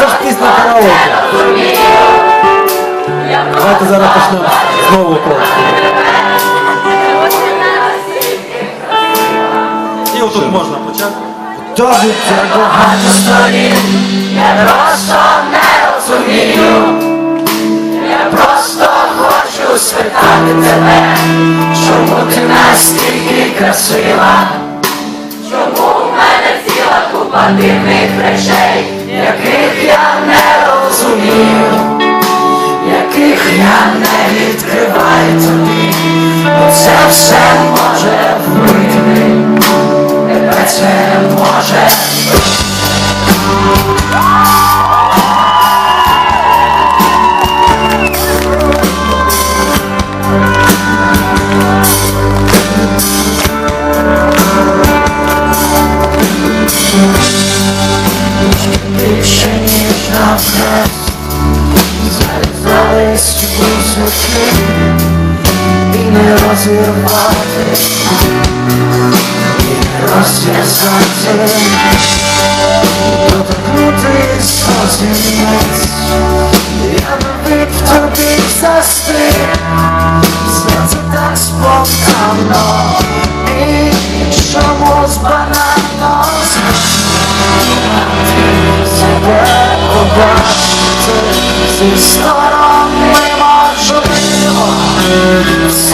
Це ж пісня караоке. Давайте зараз почнемо знову просто. І отут можна почати. Тобі багато сторін, я просто не розумію. Я просто хочу спитати тебе, чому ти настільки красива? Чому дивних речей, яких я не розумію, яких я не відкриваю тобі, бо це все може вбити. miłości życie i nierozerwany i nierozwiązany Dotknięty jest rozumiec Diabły w tobie zastygł Serce tak spotkano i szamło z bananą Zobacz, zobacz, zobacz, zobacz Senhor.